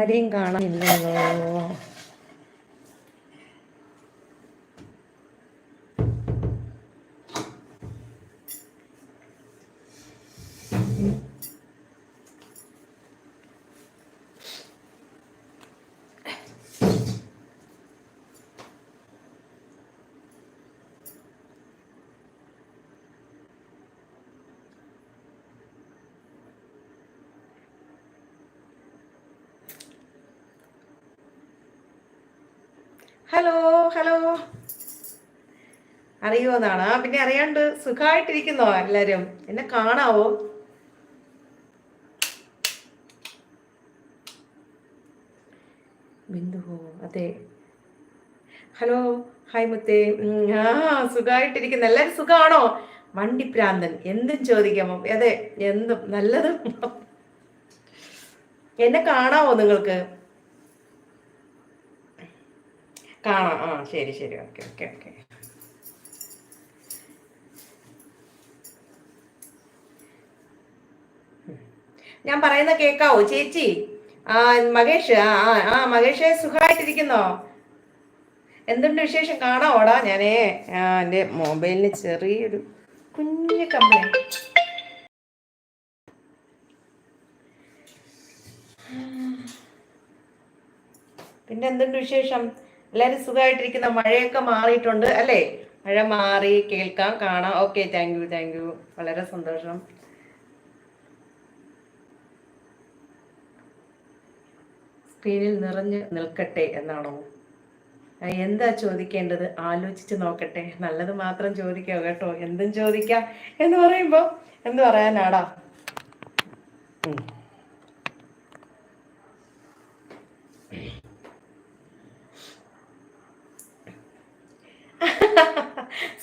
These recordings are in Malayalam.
ആരെയും കാണാനില്ലല്ലോ. ഹലോ ഹലോ അറിയുമോന്നാണ് ആ പിന്നെ അറിയാണ്ട് സുഖമായിട്ടിരിക്കുന്നോ എല്ലാരും? എന്നെ കാണാവോ? ബിന്ദുവോ അതെ. ഹലോ ഹായ് മുത്തേ. ആ സുഖമായിട്ടിരിക്കുന്നു എല്ലാരും സുഖമാണോ വണ്ടിപ്രാന്തൻ എന്തും ചോദിക്കാമോ അതെ എന്തും നല്ലതും. എന്നെ കാണാവോ നിങ്ങൾക്ക്? കാണാം. ആ ശരി ശരി. Okay okay okay. ഞാൻ പറയുന്ന കേക്കാവോ? ചേച്ചി ആ മകേഷ് ആ ആ മകേഷ് സുഖമായിട്ടിരിക്കുന്നോ? എന്തുണ്ട് വിശേഷം? കാണാവോടാ ഞാനേ? എന്റെ മൊബൈലിന് ചെറിയൊരു കുഞ്ഞു കംപ്ലൈന്റ് പിന്നെ എന്തുണ്ട് വിശേഷം? എല്ലാവരും സുഖമായിട്ടിരിക്കുന്ന മഴയൊക്കെ മാറിയിട്ടുണ്ട് അല്ലേ? മഴ മാറി കേൾക്കാം കാണാം. Okay thank you thank you വളരെ സന്തോഷം. സ്ക്രീനിൽ നിറഞ്ഞ് നിൽക്കട്ടെ എന്നാണോ? എന്താ ചോദിക്കേണ്ടത്? ആലോചിച്ച് നോക്കട്ടെ. നല്ലത് മാത്രം ചോദിക്കാം കേട്ടോ. എന്തും ചോദിക്കാം എന്ന് പറയുമ്പോൾ എന്ത് പറയാനാടാ?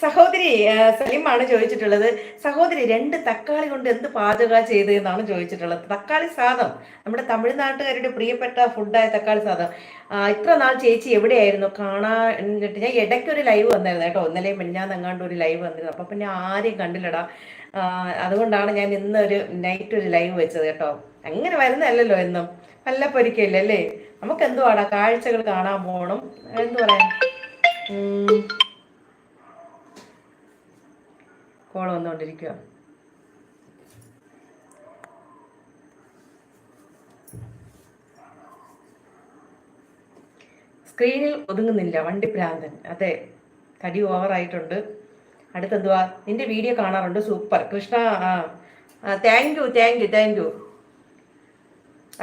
സഹോദരി സലീം സലീമാണ് ചോദിച്ചിട്ടുള്ളത് സഹോദരി രണ്ട് തക്കാളി കൊണ്ട് എന്ത് പാചക ചെയ്ത് എന്നാണ് ചോദിച്ചിട്ടുള്ളത്. തക്കാളി സാധം നമ്മുടെ തമിഴ്നാട്ടുകാരുടെ പ്രിയപ്പെട്ട ഫുഡായ തക്കാളി സാധം. ഇത്ര നാൾ ചേച്ചി എവിടെയായിരുന്നു? കാണാൻ ഞാൻ ഇടയ്ക്ക് ഒരു ലൈവ് വന്നായിരുന്നു കേട്ടോ. ഒന്നലേ മിഞ്ഞാന്നെങ്ങാണ്ട് ഒരു ലൈവ് വന്നിരുന്നു. അപ്പൊ പിന്നെ ആരെയും കണ്ടില്ലടാ. അതുകൊണ്ടാണ് ഞാൻ ഇന്ന് ഒരു നൈറ്റ് ഒരു ലൈവ് വെച്ചത് കേട്ടോ. അങ്ങനെ വരുന്നതല്ലല്ലോ എന്നും. നല്ല പൊരിക്കല്ലേ നമുക്ക് എന്തുവാടാ കാഴ്ചകൾ കാണാൻ പോകണം എന്തു പറയാൻ? കോൾ വന്നുകൊണ്ടിരിക്കുക സ്ക്രീനിൽ ഒതുങ്ങുന്നില്ല വണ്ടി പ്രാന്തൻ അതെ തടി ഓവറായിട്ടുണ്ട് അടുത്തെന്തുവാ? നിന്റെ വീഡിയോ കാണാറുണ്ട്? Super Krishna thank you thank you thank you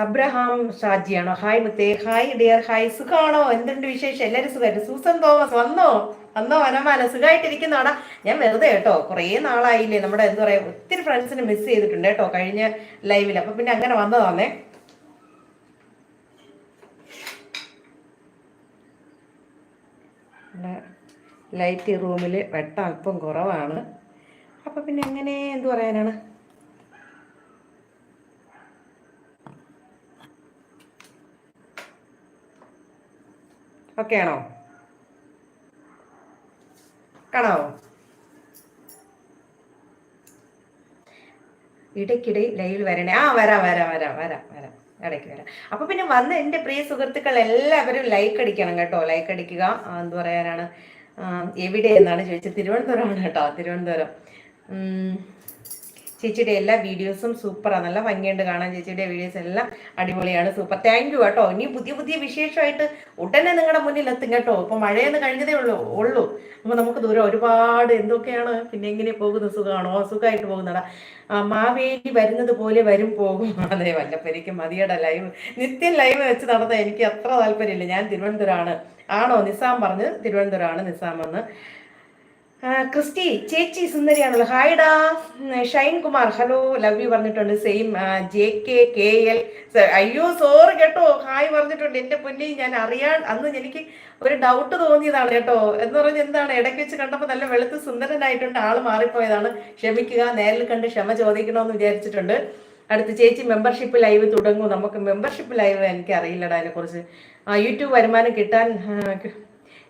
Abraham ഷാജിയാണോ? Hi മുത്തേ. ഹായ് ഡിയർ ഹായ് സുഖാണോ? എന്തുണ്ട് വിശേഷം? എല്ലാവരും സുഖമായിട്ട്? സൂസൻ തോമസ് വന്നോ? വന്നോ വനമാല സുഖമായിട്ടിരിക്കുന്നോടാ ഞാൻ വെറുതെ കേട്ടോ കുറേ നാളായില്ലേ നമ്മുടെ എന്താ പറയാ ഒത്തിരി ഫ്രണ്ട്സിനെ മിസ് ചെയ്തിട്ടുണ്ട് കേട്ടോ കഴിഞ്ഞ ലൈവിൽ അപ്പൊ പിന്നെ അങ്ങനെ വന്നതാന്നേ. ലൈറ്റ് റൂമിൽ വെട്ടം അല്പം കുറവാണ്. അപ്പൊ പിന്നെ എങ്ങനെ എന്തു പറയാനാണ്? ഓക്കെ ആണോ? കാണാവോ? ഇടയ്ക്കിടെ ലൈവിൽ വരണേ. ആ വരാം വരാം വരാം വരാം വരാം. ഇടയ്ക്ക് വരാം. അപ്പൊ പിന്നെ വന്ന് എന്റെ പ്രിയ സുഹൃത്തുക്കൾ എല്ലാവരും ലൈക്ക് അടിക്കണം കേട്ടോ. ലൈക്ക് അടിക്കുക എന്ത് പറയാനാണ്? എവിടെ എന്നാണ് ചോദിച്ചത്? തിരുവനന്തപുരമാണ് കേട്ടോ തിരുവനന്തപുരം. ചേച്ചിയുടെ എല്ലാ വീഡിയോസും സൂപ്പറാണ് നല്ല ഭംഗിയുണ്ട് കാണാൻ ചേച്ചിയുടെ വീഡിയോസ് എല്ലാം. അടിപൊളിയാണ് സൂപ്പർ താങ്ക് യു കേട്ടോ. ഇനി പുതിയ പുതിയ വിശേഷമായിട്ട് ഉടനെ നിങ്ങളുടെ മുന്നിൽ എത്തും കേട്ടോ. ഇപ്പൊ മഴയെന്ന് കഴിഞ്ഞതേ ഉള്ളൂ ഉള്ളൂ. അപ്പൊ നമുക്ക് ദൂരം ഒരുപാട് എന്തൊക്കെയാണ് പിന്നെ എങ്ങനെ പോകുന്നത് സുഖമാണോ സുഖമായിട്ട് പോകുന്നടാ. മാവേലി വരുന്നത് പോലെ വരും പോകും. അതെ വല്ലപ്പരിക്ക് മതിയുടെ ലൈവ് നിത്യം ലൈവ് വെച്ച് നടന്ന എനിക്ക് അത്ര താല്പര്യമില്ല. ഞാൻ തിരുവനന്തപുരമാണ്. ആണോ നിസാം പറഞ്ഞ് തിരുവനന്തപുരമാണ് നിസാം എന്ന് ക്രിസ്റ്റി ചേച്ചി സുന്ദരിയാണല്ലോ. ഹായ്ഡാ Shine Kumar hello love you പറഞ്ഞിട്ടുണ്ട്. Same J K K L. അയ്യോ സോറി കേട്ടോ. ഹായ് പറഞ്ഞിട്ടുണ്ട്. എന്റെ പൊന്നി ഞാൻ അറിയാൻ അന്ന് എനിക്ക് ഒരു ഡൗട്ട് തോന്നിയതാണ് കേട്ടോ. എന്ന് പറഞ്ഞ് എന്താണ് ഇടയ്ക്ക് വെച്ച് കണ്ടപ്പോൾ നല്ല വെളുത്ത് സുന്ദരനായിട്ടുണ്ട്. ആൾ മാറിപ്പോയതാണ്. ക്ഷമിക്കുക നേരിൽ കണ്ട് ക്ഷമ ചോദിക്കണമെന്ന് വിചാരിച്ചിട്ടുണ്ട്. അടുത്ത് ചേച്ചി മെമ്പർഷിപ്പ് ലൈവ് തുടങ്ങും. നമുക്ക് മെമ്പർഷിപ്പ് ലൈവ് എനിക്ക് അറിയില്ലടാ അതിനെക്കുറിച്ച്. യൂട്യൂബ് വരുമാനം കിട്ടാൻ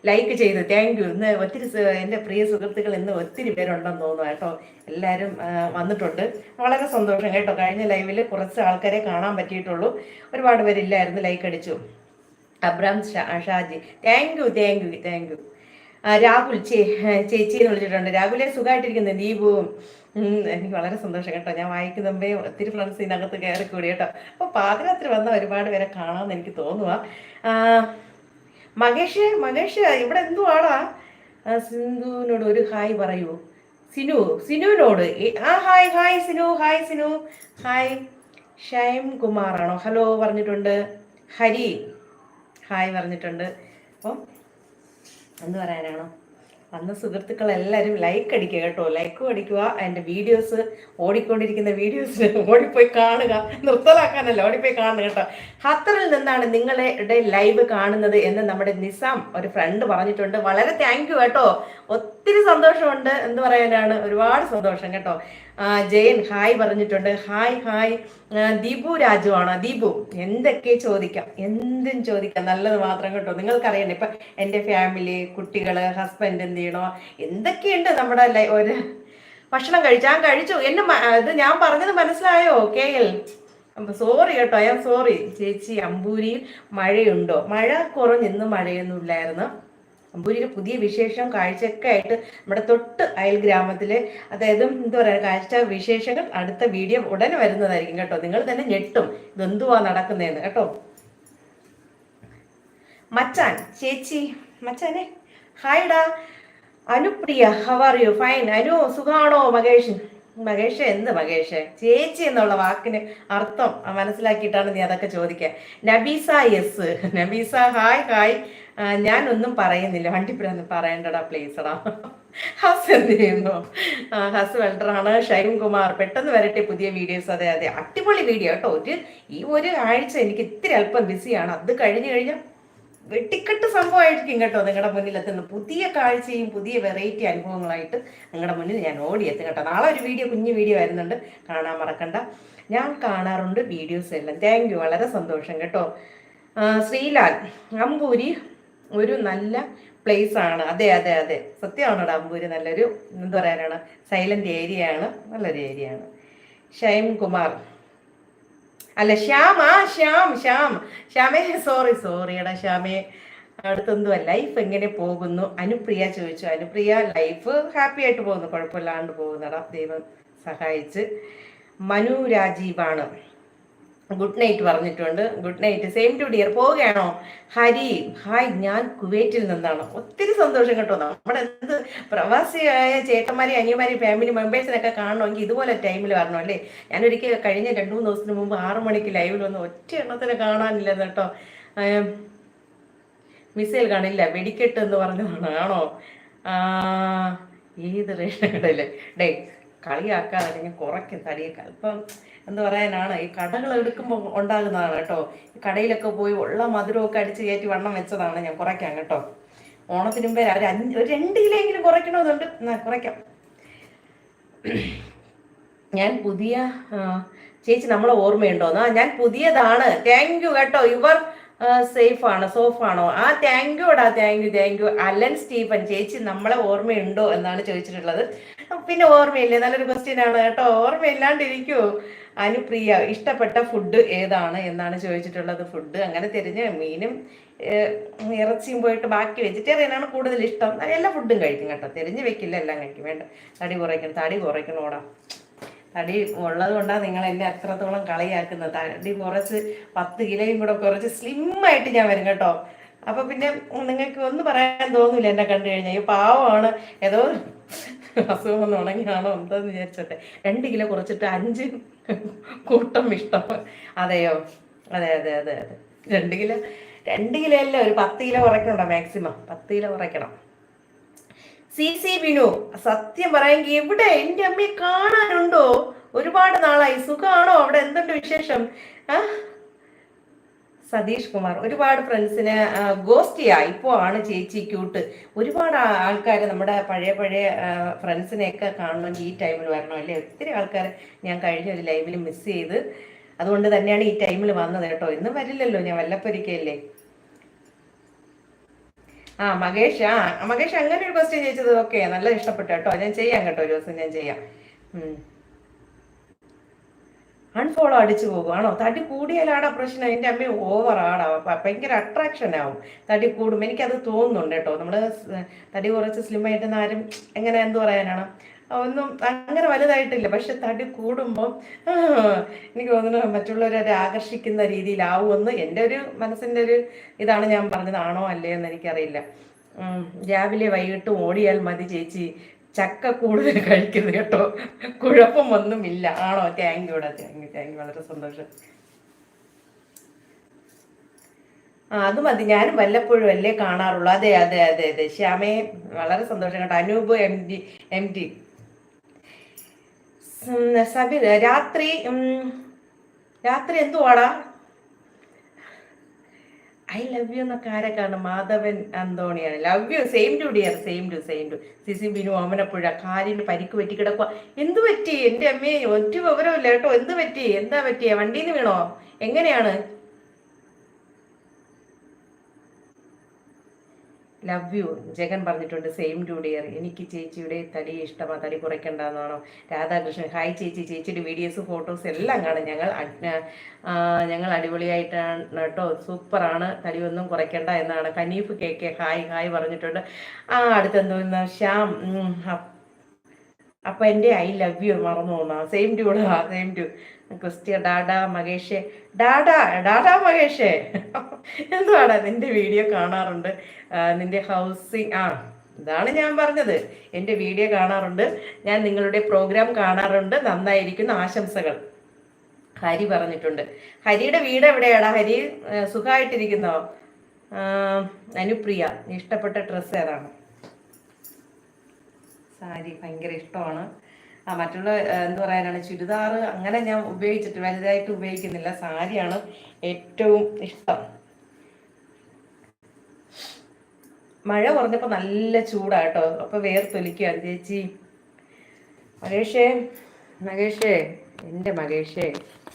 ലൈക്ക് ചെയ്ത്. താങ്ക് യു ഇന്ന് ഒത്തിരി എന്റെ പ്രിയ സുഹൃത്തുക്കൾ ഇന്ന് ഒത്തിരി പേരുണ്ടെന്ന് തോന്നുന്നു കേട്ടോ. എല്ലാവരും വന്നിട്ടുണ്ട്. വളരെ സന്തോഷം കേട്ടോ. കഴിഞ്ഞ ലൈവിൽ കുറച്ച് ആൾക്കാരെ കാണാൻ പറ്റിയിട്ടുള്ളൂ. ഒരുപാട് പേരില്ലായിരുന്നു ലൈക്ക് അടിച്ചു. Abraham Shaji. Thank you thank you thank you Rahul ചേ ചേച്ചി എന്ന് വിളിച്ചിട്ടുണ്ട്. രാഹുലെ സുഖമായിട്ടിരിക്കുന്നു ദീപുവും എനിക്ക് വളരെ സന്തോഷം കേട്ടോ. ഞാൻ വായിക്കുന്ന മുമ്പേ ഒത്തിരി ഫ്രണ്ട്സ് ഇതിനകത്ത് കയറി കൂടി കേട്ടോ. അപ്പോൾ പാതിരാത്രി വന്ന ഒരുപാട് പേരെ കാണാമെന്ന് എനിക്ക് തോന്നുക മഹേഷ് മകേഷ് ഇവിടെ എന്തുവാടാ? സിന്ധുവിനോട് ഒരു ഹായ് പറയൂ. സിനു സിനുവിനോട്. ആ hi hi Sinu hi Sinu. Hi. Shine കുമാറാണോ? Hello പറഞ്ഞിട്ടുണ്ട്. ഹരി. ഹായ് പറഞ്ഞിട്ടുണ്ട്. അപ്പം എന്ത് പറയാനാണോ? വന്ന സുഹൃത്തുക്കൾ എല്ലാവരും ലൈക്ക് അടിക്കുക കേട്ടോ. ലൈക്കും അടിക്കുക എന്റെ വീഡിയോസ് ഓടിക്കൊണ്ടിരിക്കുന്ന വീഡിയോസ് ഓടിപ്പോയി കാണുക. നിർത്തലാക്കാനല്ല ഓടിപ്പോയി കാണുക കേട്ടോ. ഖത്തറിൽ നിന്നാണ് നിങ്ങളുടെ ലൈവ് കാണുന്നത് എന്ന് നമ്മുടെ നിസാം ഒരു ഫ്രണ്ട് പറഞ്ഞിട്ടുണ്ട്. വളരെ താങ്ക് യു കേട്ടോ. ഒത്തിരി സന്തോഷമുണ്ട് എന്ന് പറയാനാണ്. ഒരുപാട് സന്തോഷം കേട്ടോ. ജയൻ ഹായ് പറഞ്ഞിട്ടുണ്ട്. Hi hi. ദീപു രാജു ആണോ ദീപു എന്തൊക്കെ ചോദിക്കാം? എന്തും ചോദിക്കാം. നല്ലത് മാത്രം കേട്ടോ. നിങ്ങൾക്കറിയണ്ടേ? ഇപ്പൊ എന്റെ ഫാമിലി കുട്ടികൾ ഹസ്ബൻഡ് എന്ത് ചെയ്യണോ? എന്തൊക്കെയുണ്ട് നമ്മുടെ ഒരു ഭക്ഷണം കഴിച്ചു. ഞാൻ കഴിച്ചു. എന്നെ ഇത് ഞാൻ പറഞ്ഞത് മനസ്സിലായോ? കെ എൽ സോറി കേട്ടോ. ഞാൻ സോറി ചേച്ചി അമ്പൂരിയിൽ മഴയുണ്ടോ? മഴ കുറഞ്ഞ് ഇന്ന് അമ്പൂരിയിലെ പുതിയ വിശേഷം കാഴ്ചയൊക്കെ ആയിട്ട് നമ്മുടെ തൊട്ട് അയൽ ഗ്രാമത്തിലെ അതായത് എന്താ പറയുക കാഴ്ച വിശേഷങ്ങൾ അടുത്ത വീഡിയോ ഉടനെ വരുന്നതായിരിക്കും കേട്ടോ. നിങ്ങൾ തന്നെ ഞെട്ടും ഇതെന്തുവാ നടക്കുന്നതെന്ന് കേട്ടോ. മച്ചാൻ ചേച്ചി മച്ചാനെ. ഹായ്ഡാ Anupriya how are you fine Anu സുഖാണോ മകേഷ്? മകേഷ് എന്ത് മഹേഷ്? ചേച്ചി എന്നുള്ള വാക്കിന് അർത്ഥം മനസ്സിലാക്കിയിട്ടാണ് നീ അതൊക്കെ ചോദിക്കുക Nabeesa yes Nabeesa hi hi ഞാൻ ഒന്നും പറയുന്നില്ല. വണ്ടിപ്പുരം പറയണ്ടടാ പ്ലീസടാ ഹസ് എന്ത് ചെയ്യുന്നു? ഹസ് വെൽഡറാണ്. ഷൈൻ കുമാർ പെട്ടെന്ന് വരട്ടെ പുതിയ വീഡിയോസ്. അതെ അതെ. അടിപൊളി വീഡിയോ കേട്ടോ. ഒരു ഈ ഒരു ആഴ്ച എനിക്ക് ഇത്തിരി അല്പം ബിസിയാണ് അത് കഴിഞ്ഞു കഴിഞ്ഞാൽ വെട്ടിക്കെട്ട് സംഭവമായിരിക്കും കേട്ടോ നിങ്ങളുടെ മുന്നിൽ എത്തുന്ന. പുതിയ കാഴ്ചയും പുതിയ വെറൈറ്റി അനുഭവങ്ങളായിട്ട് നിങ്ങളുടെ മുന്നിൽ ഞാൻ ഓടിയെത്തും കേട്ടോ. നാളെ ഒരു വീഡിയോ കുഞ്ഞു വീഡിയോ വരുന്നുണ്ട്. കാണാൻ മറക്കണ്ട. ഞാൻ കാണാറുണ്ട് വീഡിയോസ് എല്ലാം. താങ്ക് യു വളരെ സന്തോഷം കേട്ടോ. ശ്രീലാൽ അമ്പൂരി ഒരു നല്ല പ്ലേസ് ആണ്. അതെ അതെ അതെ. സത്യമാണോ അമ്പൂരി നല്ലൊരു എന്താ പറയാനാണ് സൈലന്റ് ഏരിയ ആണ്. നല്ലൊരു ഏരിയ ആണ്. ഷൈം കുമാർ അല്ല ശ്യാം ആ ശ്യാം ശ്യാം. ശ്യാമേ സോറി സോറിയടാ ശ്യാമേ. അടുത്തൊന്നുമല്ല ലൈഫ് എങ്ങനെ പോകുന്നു? അനുപ്രിയ ചോദിച്ചു. അനുപ്രിയ ലൈഫ് ഹാപ്പി ആയിട്ട് പോകുന്നു. കുഴപ്പമില്ലാണ്ട് പോകുന്നടാ. ദൈവം സഹായിച്ച്. മനു രാജീവാണ്. ഗുഡ് നൈറ്റ് പറഞ്ഞിട്ടുണ്ട്. Good night same to dear പോവുകയാണോ? ഹരി ഹായ് ഞാൻ കുവൈറ്റിൽ നിന്നാണ്. ഒത്തിരി സന്തോഷം കേട്ടോ. നമ്മുടെ എന്ത് പ്രവാസിയായ ചേട്ടന്മാരെയും അനിയന്മാരെയും ഫാമിലി മെമ്പേഴ്സിനൊക്കെ കാണണമെങ്കിൽ ഇതുപോലെ ടൈമിൽ വരണം അല്ലേ? ഞാൻ ഞാനൊരിക്കൽ കഴിഞ്ഞ രണ്ടു മൂന്ന് ദിവസത്തിന് മുമ്പ് ആറു മണിക്ക് ലൈവിൽ വന്ന് ഒറ്റ എണ്ണത്തിന് കാണാനില്ല കേട്ടോ മിസൈൽ കാണില്ല. വെടിക്കെട്ട് എന്ന് പറഞ്ഞതാണ്. ആണോ? ഏത് റേഷൻ കടയില്ലേ ഡേ കളിയാക്കാതെ കുറയ്ക്കും തടിയേക്കാൾ അല്പം എന്താ പറയാനാണ്. ഈ കടകൾ എടുക്കുമ്പോൾ ഉണ്ടാകുന്നതാണ് കേട്ടോ. ഈ കടയിലൊക്കെ പോയി ഉള്ള മധുരമൊക്കെ അടിച്ച് കയറ്റി വണ്ണം വെച്ചതാണ് ഞാൻ കുറയ്ക്കാം കേട്ടോ. ഓണത്തിന് മുമ്പേ ഒരു അഞ്ച് ഒരു രണ്ട് കിലോയെങ്കിലും കുറയ്ക്കണമെന്നുണ്ട് എന്നാ കുറയ്ക്കാം. ഞാൻ പുതിയ ചേച്ചി നമ്മളെ ഓർമ്മയുണ്ടോ? എന്നാ ഞാൻ പുതിയതാണ്. താങ്ക് യു കേട്ടോ. ഇവർ സേഫ് ആണ് സോഫ് ആണോ? ആ താങ്ക് യു എടാ thank you thank you Alan Stephen ചേച്ചി നമ്മളെ ഓർമ്മയുണ്ടോ എന്നാണ് ചോദിച്ചിട്ടുള്ളത്. പിന്നെ ഓർമ്മയില്ലേ? നല്ലൊരു ക്വസ്റ്റ്യൻ ആണ് കേട്ടോ. ഓർമ്മയില്ലാണ്ടിരിക്കൂ. അനുപ്രിയ ഇഷ്ടപ്പെട്ട ഫുഡ് ഏതാണ് എന്നാണ് ചോദിച്ചിട്ടുള്ളത്. ഫുഡ് അങ്ങനെ തിരിഞ്ഞ് മീനും ഇറച്ചിയും പോയിട്ട് ബാക്കി വെജിറ്റേറിയൻ ആണ് കൂടുതൽ ഇഷ്ടം. എല്ലാ ഫുഡും കഴിക്കും കേട്ടോ. തിരിഞ്ഞ് വെക്കില്ല എല്ലാം കഴിക്കും. വേണ്ട. തടി കുറയ്ക്കണം തടി കുറയ്ക്കണോടാ. തടി ഉള്ളത് കൊണ്ടാണ് നിങ്ങൾ എന്നെ അത്രത്തോളം കളിയാക്കുന്നത്. തടി കുറച്ച് പത്ത് കിലോയും കൂടെ കുറച്ച് സ്ലിം ആയിട്ട് ഞാൻ വരും കേട്ടോ. അപ്പൊ പിന്നെ നിങ്ങൾക്ക് ഒന്നും പറയാൻ തോന്നില്ല എന്നെ കണ്ടു കഴിഞ്ഞാൽ. ഈ പാവമാണ്. ഏതോ അസുഖം ഒന്ന് ഉണങ്ങിയാണോ എന്താന്ന് വിചാരിച്ചോട്ടെ. രണ്ട് കിലോ കുറച്ചിട്ട് അഞ്ച് കൂട്ടം ഇഷ്ടം. അതെയോ? അതെ അതെ അതെ അതെ. രണ്ട് കിലോ രണ്ട് കിലോ അല്ല ഒരു പത്ത് കിലോ കുറയ്ക്കണോ മാക്സിമം പത്ത് കിലോ കുറയ്ക്കണം. സി സി ബിനു സത്യം പറയാമെങ്കിൽ എവിടെ? എന്റെ അമ്മയെ കാണാനുണ്ടോ? ഒരുപാട് നാളായി. സുഖമാണോ അവിടെ? എന്തുണ്ട് വിശേഷം? ആ? സതീഷ് കുമാർ ഒരുപാട് ഫ്രണ്ട്സിന് ഗോസ്റ്റിയാ ഇപ്പോ ആണ് ചേച്ചി ക്യൂട്ട് ഒരുപാട് ആൾക്കാർ നമ്മുടെ പഴയ പഴയ ഫ്രണ്ട്സിനെയൊക്കെ കാണണമെങ്കിൽ ഈ ടൈമിൽ വരണം അല്ലേ? ഒത്തിരി ആൾക്കാർ ഞാൻ കഴിഞ്ഞ ഒരു ലൈവിൽ മിസ് ചെയ്ത്. അതുകൊണ്ട് തന്നെയാണ് ഈ ടൈമിൽ വന്നത് കേട്ടോ. ഇന്ന് വരില്ലല്ലോ ഞാൻ വല്ലപ്പൊരിക്കല്ലേ ആ മകേഷ് ആ മകേഷ് അങ്ങനെ ഒരു ക്വസ്റ്റ്യൻ ചോദിച്ചത് ഓക്കെ നല്ല ഇഷ്ടപ്പെട്ടു കേട്ടോ. ഞാൻ ചെയ്യാം കേട്ടോ ഒരു ദിവസം ഞാൻ ചെയ്യാം. അൺഫോളോ അടിച്ചു പോകുവാണോ തടി കൂടിയാലാടാ പ്രശ്നം എന്റെ അമ്മ ഓവർ ആടാ. ഭയങ്കര അട്രാക്ഷൻ ആവും. തടി കൂടും. എനിക്കത് തോന്നുന്നുണ്ട് കേട്ടോ. നമ്മൾ തടി കുറച്ച് സ്ലിം ആയിട്ട് ആരും എങ്ങനെ എന്ത് പറയാനാണ്? ഒന്നും അങ്ങനെ വലുതായിട്ടില്ല. പക്ഷെ തടി കൂടുമ്പോൾ എനിക്ക് തോന്നുന്നു മറ്റുള്ളവരെ ആകർഷിക്കുന്ന രീതിയിലാവുമെന്ന് എന്റെ ഒരു മനസ്സിന്റെ ഒരു ഇതാണ് ഞാൻ പറഞ്ഞത്. ആണോ അല്ലേ എന്ന് എനിക്കറിയില്ല. രാവിലെ വൈകിട്ടും ഓടിയാൽ മതി ചേച്ചി. ചക്ക കൂടുതൽ കഴിക്കുന്നത് കേട്ടോ. കുഴപ്പമൊന്നുമില്ല ആണോ? താങ്ക് യൂടാ താങ്ക് യു താങ്ക് യു വളരെ സന്തോഷം. ആ അത് മതി. ഞാനും വല്ലപ്പോഴും അല്ലേ കാണാറുള്ളൂ. അതെ അതെ അതെ അതെ. ശ്യാമയെ വളരെ സന്തോഷം കേട്ടോ. Anoop M D M D. Sabir രാത്രി രാത്രി എന്തുവാടാ? ഐ ലവ് യു എന്നൊക്കെ ആരെ കാണും? Madhavan അന്തോണിയാണ്. Love you same to dear same to same to CC Binu Omanappuzha കാലിന് പരിക്ക് പറ്റി കിടക്കുക എന്ത് പറ്റി? എന്റെ അമ്മയെ ഒറ്റ വിവരമില്ല കേട്ടോ. എന്ത് പറ്റി? എന്താ പറ്റിയ? വണ്ടിയിൽ നിന്ന് വീണോ? എങ്ങനെയാണ്? ലവ് യു ജഗൻ പറഞ്ഞിട്ടുണ്ട് സെയിം ടു ഡിയർ എനിക്ക് ചേച്ചിയുടെ തടി ഇഷ്ടമാണ് തടി കുറയ്ക്കേണ്ടതെന്നാണോ രാധാകൃഷ്ണൻ ഹായ് ചേച്ചി ചേച്ചിയുടെ വീഡിയോസ് ഫോട്ടോസ് എല്ലാം കാണും. ഞങ്ങൾ ഞങ്ങൾ അടിപൊളിയായിട്ടാണ് കേട്ടോ. സൂപ്പറാണ്. തടി ഒന്നും കുറയ്ക്കണ്ട എന്നാണ്. Kaneef K K hi hi പറഞ്ഞിട്ടുണ്ട്. ആ അടുത്തെന്തോ ശ്യാം അപ്പം എന്റെ ഐ ലവ് യു മറന്നു തോന്നാം സെയിം ടു സെയിം ടു ക്രിസ്ത്യ ഡാഡാ മഹേഷേ. ഡാഡാ ഡാഡാ മഹേഷേ. എന്തുവാടാ നിന്റെ വീഡിയോ കാണാറുണ്ട്? നിന്റെ ഹൗസിങ് ആ ഇതാണ് ഞാൻ പറഞ്ഞത്. എന്റെ വീഡിയോ കാണാറുണ്ട്. ഞാൻ നിങ്ങളുടെ പ്രോഗ്രാം കാണാറുണ്ട്. നന്നായിരിക്കുന്ന. ആശംസകൾ. ഹരി പറഞ്ഞിട്ടുണ്ട്. ഹരിയുടെ വീട് എവിടെയാടാ? ഹരി സുഖമായിട്ടിരിക്കുന്നോ? അനുപ്രിയ ഇഷ്ടപ്പെട്ട ഡ്രസ്സ് ഏതാണ്? സാരി ഭയങ്കര ഇഷ്ടമാണ്. മറ്റുള്ള എന്താ പറയാനാണ് ചുരിദാർ അങ്ങനെ ഞാൻ ഉപയോഗിച്ചിട്ട് വലുതായിട്ട് ഉപയോഗിക്കുന്നില്ല. സാരിയാണ് ഏറ്റവും ഇഷ്ടം. മഴ കുറഞ്ഞപ്പോൾ നല്ല ചൂടാട്ടോ. അപ്പൊ വേർത്തൊലിക്കുക. ചേച്ചി മകേഷേ മകേഷേ എന്റെ മകേഷേ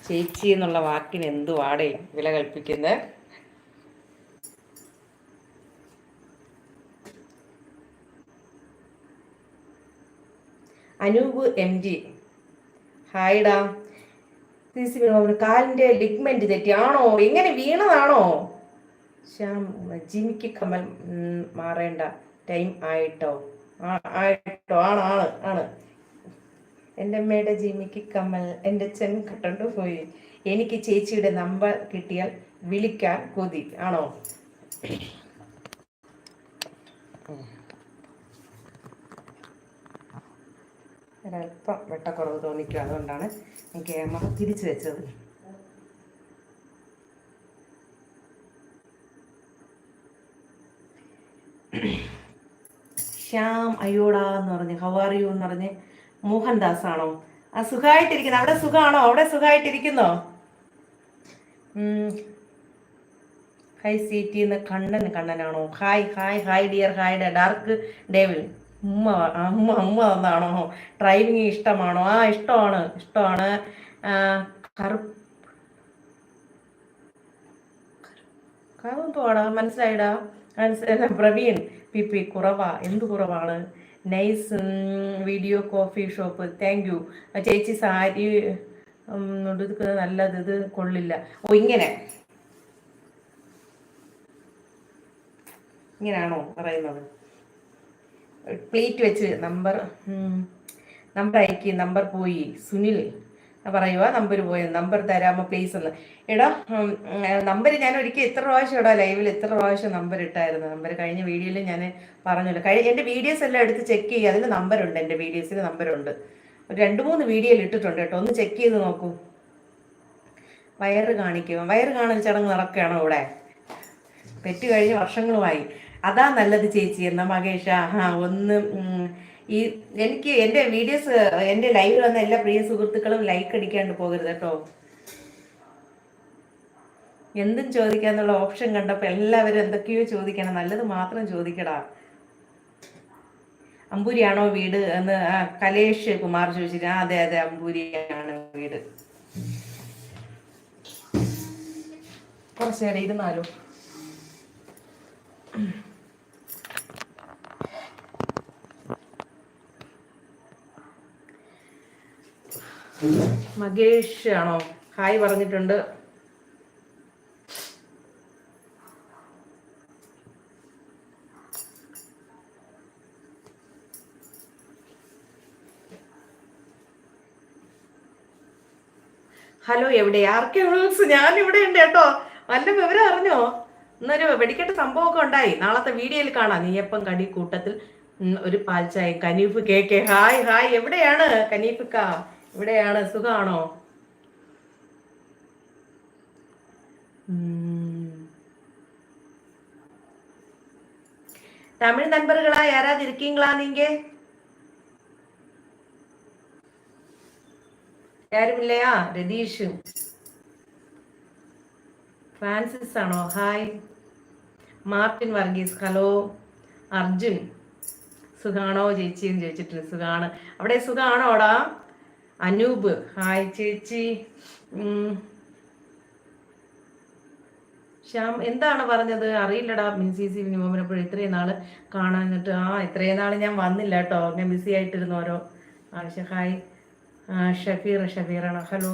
ചേച്ചി എന്നുള്ള വാക്കിന് എന്തു വാടേ വില കൽപ്പിക്കുന്നത് അനൂപ് എം ജി ഹായ്ഡാ കാലിന്റെ ലിഗ്മെന്റ് തെറ്റിയാണോ എങ്ങനെ വീണതാണോ? ശ്യാം ജിമിക്ക് കമൽ മാറേണ്ട. ടൈം ആയിട്ടോ? ആയിട്ടോ? ആണ് ആണ് ആണ്. എന്റെ അമ്മയുടെ ജിമിക്ക് കമൽ എന്റെ ചെൻ കട്ടണ്ട് പോയി. എനിക്ക് ചേച്ചിയുടെ നമ്പർ കിട്ടിയാൽ വിളിക്കാൻ കൊതി. ആണോ? ഒരല്പം വെട്ടക്കുറവ് തോന്നിക്കും. അതുകൊണ്ടാണ് ഞാൻ ക്യാമറ തിരിച്ചു വെച്ചത്. ശ്യാം അയ്യോടാ എന്ന് പറഞ്ഞ് ഹവാറിയു എന്ന് പറഞ്ഞ് മോഹൻദാസ് ആണോ ആ സുഖമായിട്ടിരിക്കുന്നു അവിടെ സുഖമാണോ അവിടെ സുഖമായിട്ടിരിക്കുന്നോ ഹൈ സീറ്റിന്ന് Kannan കണ്ണനാണോ? Hi hi hi dear hi dark devil ഉമ്മ അമ്മ അമ്മ തന്നാണോ ഡ്രൈവിങ് ഇഷ്ടമാണോ? ആ ഇഷ്ടമാണ് ഇഷ്ടമാണ്. കറു കറുപ്പാടാ മനസ്സിലായിടാ. മനസ്സിലായി പ്രവീൺ പി പി കുറവാ. എന്ത് കുറവാണ്? Nice video coffee shop thank you ചേച്ചി സാരി നല്ലത് ഇത് കൊള്ളില്ല. ഓ ഇങ്ങനെ. ഇങ്ങനെയാണോ പറയുന്നത്? പ്ലേറ്റ് വെച്ച് നമ്പർ നമ്പർ അയക്കി നമ്പർ പോയി. സുനിൽ പറയുക നമ്പർ പോയി നമ്പർ തരാമോ പ്ലീസ് എന്ന്. എടാ നമ്പർ ഞാൻ ഒരിക്കൽ എത്ര പ്രാവശ്യം ഇടാ ലൈവിൽ എത്ര പ്രാവശ്യം നമ്പർ ഇട്ടായിരുന്നു. നമ്പർ കഴിഞ്ഞ വീഡിയോയിൽ ഞാൻ പറഞ്ഞല്ലോ. കഴിഞ്ഞ എന്റെ വീഡിയോസ് എല്ലാം എടുത്ത് ചെക്ക് ചെയ്യുക അതിൽ നമ്പറുണ്ട് എന്റെ വീഡിയോസിൽ നമ്പറുണ്ട് ഒരു രണ്ട് മൂന്ന് വീഡിയോയിൽ ഇട്ടിട്ടുണ്ട് കേട്ടോ. ഒന്ന് ചെക്ക് ചെയ്ത് നോക്കൂ. വയറ് കാണിക്കുക വയറ് കാണൽ ചടങ്ങ് നടക്കുകയാണോ ഇവിടെ? പെറ്റ് കഴിഞ്ഞ് വർഷങ്ങളുമായി. അതാ നല്ലത് ചേച്ചി എന്ന മഹേഷ. ആ ഒന്ന് ഈ എനിക്ക് എന്റെ വീഡിയോസ് എന്റെ ലൈവിൽ വന്ന എല്ലാ പ്രിയ സുഹൃത്തുക്കളും ലൈക്ക് അടിക്കാണ്ട് പോകരുത് കേട്ടോ. എന്തും ചോദിക്കാന്നുള്ള ഓപ്ഷൻ കണ്ടപ്പോൾ എല്ലാവരും എന്തൊക്കെയോ ചോദിക്കണം. നല്ലത് മാത്രം ചോദിക്കടാ. അമ്പൂരിയാണോ വീട് എന്ന് കലേഷ് കുമാർ ചോദിച്ചിട്ട് അതെ അതെ അമ്പൂരിയാണ് വീട്. കുറച്ചു നേരം ഇരുന്നാലോ? മകേഷ് ആണോ ഹായ് പറഞ്ഞിട്ടുണ്ട്. ഹലോ എവിടെ? ആർക്കിയോളജിക്സ് ഞാൻ ഇവിടെ ഉണ്ട് കേട്ടോ. നല്ല വിവരം അറിഞ്ഞോ? ഇന്നൊരു വെടിക്കെട്ട് സംഭവമൊക്കെ ഉണ്ടായി. നാളത്തെ വീഡിയോയിൽ കാണാം. നീയപ്പം കടി കൂട്ടത്തിൽ ഒരു പാൽച്ചായ കനീഫ് കേക്ക്. Hi hi. എവിടെയാണ് കനീഫിക്ക? ഇവിടെയാണ് സുഖമാണോ തമിഴ് നമ്പറുകളാ യാരാത് ഇരിക്കീങ്കളാ നീങ്ക യാരുമില്ലയാ രതീഷ്. ഫ്രാൻസിസ് ആണോ? Hi. Martin Varghese hello. Arjun. സുഖാണോ? ചേച്ചിയും ചോദിച്ചിട്ടുണ്ട് സുഖാണ്. അവിടെ സുഖാണോടാ? അനൂപ്. ഹായ് ചേച്ചി. ശ്യാം എന്താണ് പറഞ്ഞത്? അറിയില്ലടാ മിൻസി സി വിനിമോമിനപ്പോഴും ഇത്രയും നാൾ കാണാനിട്ട് ആ ഇത്രയും നാൾ ഞാൻ വന്നില്ല കേട്ടോ. ഞാൻ ബിസി ആയിട്ടിരുന്നു ഓരോ. ആവശ്യ ഹായ് ഷഫീർ ഷഫീറാണ്. ഹലോ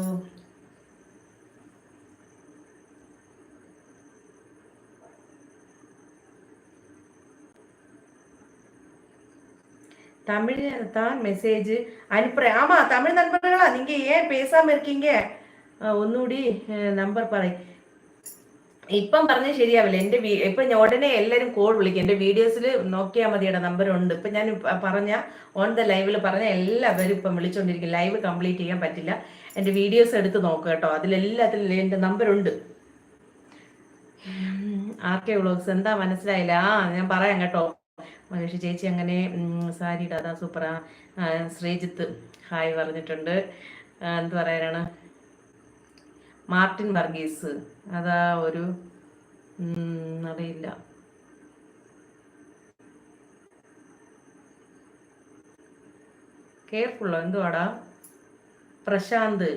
தமிழ் தான் மெசேஜ் அனுப்புறேன் ஆமா தமிழ் நண்பர்களா நீங்க ஏன் பேசாம இருக்கீங்க ആ, ഒന്നുകൂടി നമ്പർ പറയും ഇപ്പം പറഞ്ഞ ശരിയാവില്ല എന്റെ വീ- ഇപ്പൊ ഞാൻ ഉടനെ എല്ലാരും കോൾ വിളിക്കും എന്റെ വീഡിയോസിൽ നോക്കിയാൽ മതിയുടെ നമ്പർ ഉണ്ട് ഇപ്പൊ ഞാൻ ഇപ്പ പറഞ്ഞ ഓൺ ദ ലൈവിൽ പറഞ്ഞ എല്ലാവരും ഇപ്പം വിളിച്ചോണ്ടിരിക്കും ലൈവ് കംപ്ലീറ്റ് ചെയ്യാൻ പറ്റില്ല എന്റെ വീഡിയോസ് എടുത്ത് നോക്കുക കേട്ടോ അതിലെല്ലാത്തിലും എന്റെ നമ്പർ ഉണ്ട് ആക്കെ വ്ളോഗ്സ് എന്താ മനസ്സിലായില്ല ആ ഞാൻ പറയാം കേട്ടോ മഹേഷ് ചേച്ചി അങ്ങനെ സാരി ദാദാ സൂപ്പറാ. ശ്രീജിത്ത് ഹായ് പറഞ്ഞിട്ടുണ്ട്. എന്ത് പറയാനാണ്? മാർട്ടിൻ വർഗീസ്. അതാ ഒരു അറിയില്ല. കെയർഫുള്ളോ എന്തുവാടാ? Prashanth.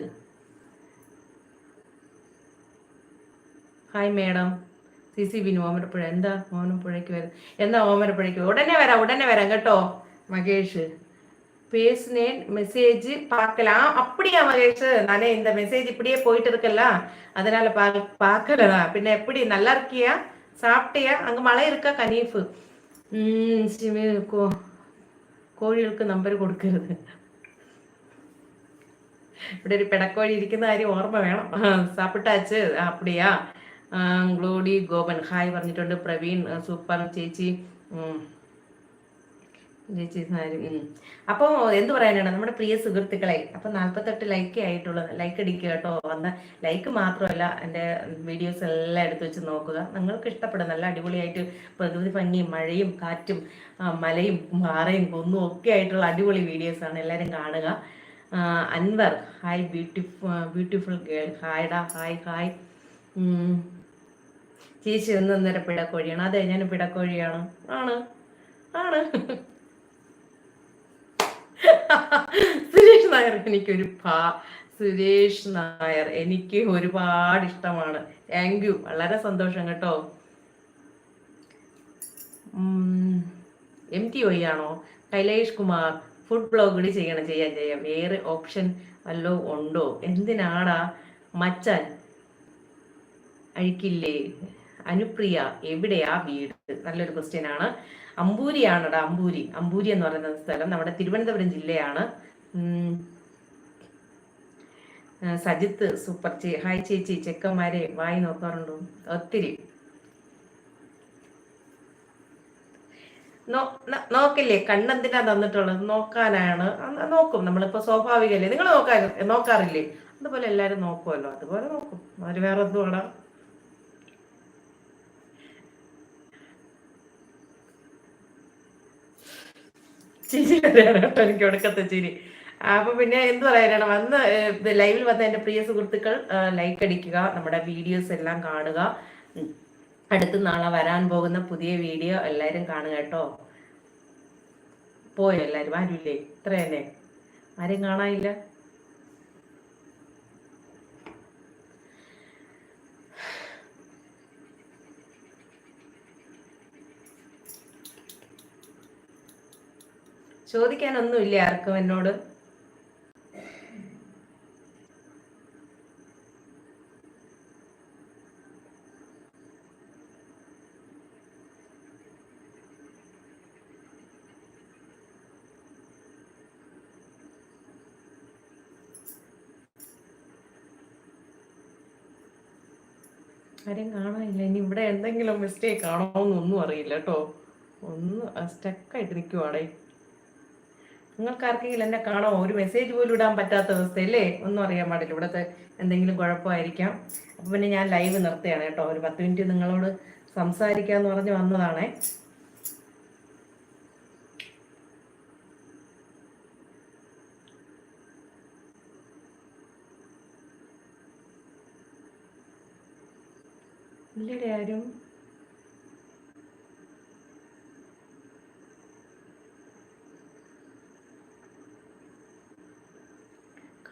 Hi madam. C C Binu ഓമരപ്പുഴ എന്താ ഓമനപ്പുഴയ്ക്ക് വരും എന്താ ഓമനപ്പുഴയ്ക്ക് ഉടനെ വരാം ഉടനെ വരാം കേട്ടോ മകേഷ് பேசினேன் மெசேஜ் பார்க்கலாம் அப்படியா மகேஷ் நானே இந்த மெசேஜ் இப்படியே போயிட்டு இருக்கல அதனால பா பார்க்கலடா பின்ன எப்படி நல்லா இருக்கியா சாப்பிட்டியா அங்க மழை இருக்கா கனீஃபு ம் சிமி கோ കോഴികൾക്ക് നമ്പർ കൊടുക്കരുത് ഇവിടെ ഒരു പിടക്കോഴി ഇരിക്കുന്ന കാര്യം ഓർമ്മ വേണം ആ, സാപ്പിട്ടാച്ച് ആ, അപ്പടിയാ ആ, ഗ്ലോഡി ഗോപൻ. ഹായ് പറഞ്ഞിട്ടുണ്ട്. പ്രവീൺ സൂപ്പർ. ചേച്ചി. ചേച്ചി സാരി ഉം. അപ്പോ എന്ത് പറയാനാണ്? നമ്മുടെ പ്രിയ സുഹൃത്തുക്കളെ അപ്പൊ നാല്പത്തെട്ട് ലൈക്ക് ആയിട്ടുള്ളത് ലൈക്ക് അടിക്കുക കേട്ടോ. വന്ന ലൈക്ക് മാത്രമല്ല എന്റെ വീഡിയോസ് എല്ലാം എടുത്തു വെച്ച് നോക്കുക. നിങ്ങൾക്ക് ഇഷ്ടപ്പെടും നല്ല അടിപൊളിയായിട്ട് പ്രകൃതി ഭംഗിയും മഴയും കാറ്റും മലയും പാറയും കുന്നും ഒക്കെ ആയിട്ടുള്ള അടിപൊളി വീഡിയോസ് ആണ് എല്ലാവരും കാണുക. Anwar hi beautiful beautiful girl ഹായ്ഡാ hi hi. ചേച്ചി ഒന്ന് അന്നേരം പിടക്കോഴിയാണ്. അതെ ഞാൻ പിടക്കോഴിയാണ്. ആണ്. ആണ്. സുരേഷ് നായർ എനിക്ക് ഒരു പാ. സുരേഷ് നായർ എനിക്ക് ഒരുപാട് ഇഷ്ടമാണ്. താങ്ക് യു വളരെ സന്തോഷം കേട്ടോ. എം ടി ഒ ആണോ? കൈലേഷ് കുമാർ ഫുഡ് ബ്ലോഗ് ചെയ്യണം. ചെയ്യാൻ ചെയ്യാം. വേറെ ഓപ്ഷൻ വല്ലോ ഉണ്ടോ? എന്തിനാടാ? മച്ചാൻ അഴിക്കില്ലേ? അനുപ്രിയ എവിടെയാ വീട്? നല്ലൊരു ക്വസ്റ്റ്യൻ ആണ്. അമ്പൂരിയാണടാ അമ്പൂരി. അമ്പൂരി എന്ന് പറയുന്ന സ്ഥലം നമ്മുടെ തിരുവനന്തപുരം ജില്ലയാണ്. സജിത്ത് സൂപ്പർ ചേ ഹായ് ചേച്ചി ചെക്കന്മാരെ വായി നോക്കാറുണ്ടോ? ഒത്തിരി. നോക്കില്ലേ? കണ്ണെന്തിനാ തന്നിട്ടുള്ളത്? നോക്കാനാണ്. നോക്കും. നമ്മളിപ്പോ സ്വാഭാവികല്ലേ? നിങ്ങൾ നോക്കാ നോക്കാറില്ലേ? അതുപോലെ എല്ലാരും നോക്കുമല്ലോ അതുപോലെ നോക്കും. അവർ വേറെ എന്തുവാടാ? ചിരി വരെയാണ് കേട്ടോ എനിക്ക് ഒടുക്കത്തെ ചിരി. അപ്പൊ പിന്നെ എന്ത് പറയാനാണ്? വന്ന് ലൈവിൽ വന്ന എന്റെ പ്രിയ സുഹൃത്തുക്കൾ ലൈക്ക് അടിക്കുക നമ്മുടെ വീഡിയോസ് എല്ലാം കാണുക. അടുത്ത നാളെ വരാൻ പോകുന്ന പുതിയ വീഡിയോ എല്ലാവരും കാണുക കേട്ടോ. പോയോ എല്ലാരും? ആരുമില്ലേ? ഇത്ര തന്നെ ആരും കാണാനില്ല? ചോദിക്കാനൊന്നുമില്ല ആർക്കും എന്നോട്. ആരെയും കാണാനില്ല. ഇനി ഇവിടെ എന്തെങ്കിലും മിസ്റ്റേക്ക് ആണോ എന്നൊന്നും അറിയില്ല കേട്ടോ. ഒന്ന് സ്റ്റക്കായിട്ട് നിൽക്കുവാണേ നിങ്ങൾക്ക് ആർക്കെങ്കിലും എന്നെ കാണോ ഒരു മെസ്സേജ് പോലും ഇടാൻ പറ്റാത്ത അവസ്ഥയല്ലേ? ഒന്നും അറിയാൻ പാടില്ല. ഇവിടുത്തെ എന്തെങ്കിലും കുഴപ്പമായിരിക്കാം. അപ്പം പിന്നെ ഞാൻ ലൈവ് നിർത്തുകയാണ് കേട്ടോ. ഒരു പത്ത് മിനിറ്റ് നിങ്ങളോട് സംസാരിക്കാന്ന് പറഞ്ഞ് വന്നതാണേ. ഇല്ലടെ ആരും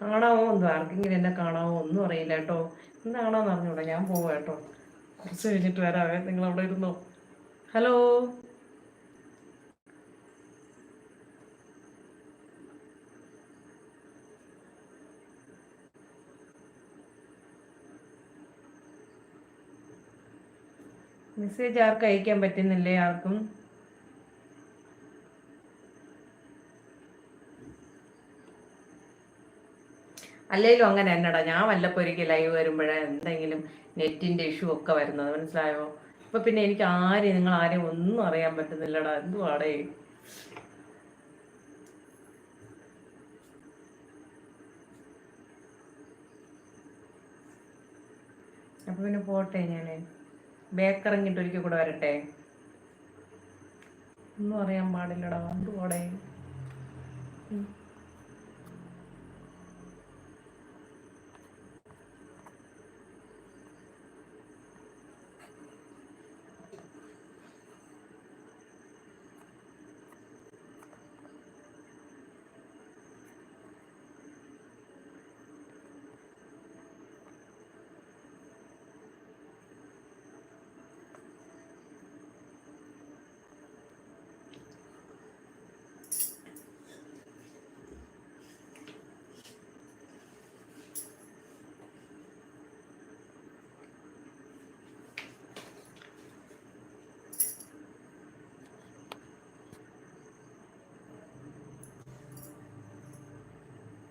കാണാമോ എന്തോ? ആർക്കെങ്കിലും എന്നെ കാണാമോ ഒന്നും അറിയില്ല കേട്ടോ. എന്താണോന്ന് അറിഞ്ഞൂടാ. ഞാൻ പോവാ കേട്ടോ. കുറച്ച് കഴിഞ്ഞിട്ട് വരാവേ. നിങ്ങൾ അവിടെ ഇരുന്നോ? ഹലോ? മെസ്സേജ് ആർക്കും അയക്കാൻ പറ്റുന്നില്ലേ? ആർക്കും? അല്ലേലും അങ്ങനെ എന്നടാ ഞാൻ വല്ലപ്പോഴേക്കും ലൈവ് വരുമ്പോഴേ എന്തെങ്കിലും നെറ്റിന്റെ ഇഷ്യൂ ഒക്കെ വരുന്നത് മനസ്സിലായോ? ഇപ്പൊ പിന്നെ എനിക്ക് ആരെയും നിങ്ങൾ ആരെയും ഒന്നും അറിയാൻ പറ്റുന്നില്ലടാ. എന്തുവാടേ? അപ്പൊ പിന്നെ പോട്ടെ ഞാൻ. ബേക്കറിങ്ങിട്ട് ഒരിക്കൽ കൂടെ വരട്ടെ? ഒന്നും അറിയാൻ പാടില്ലടാ. എന്തുവാടേ.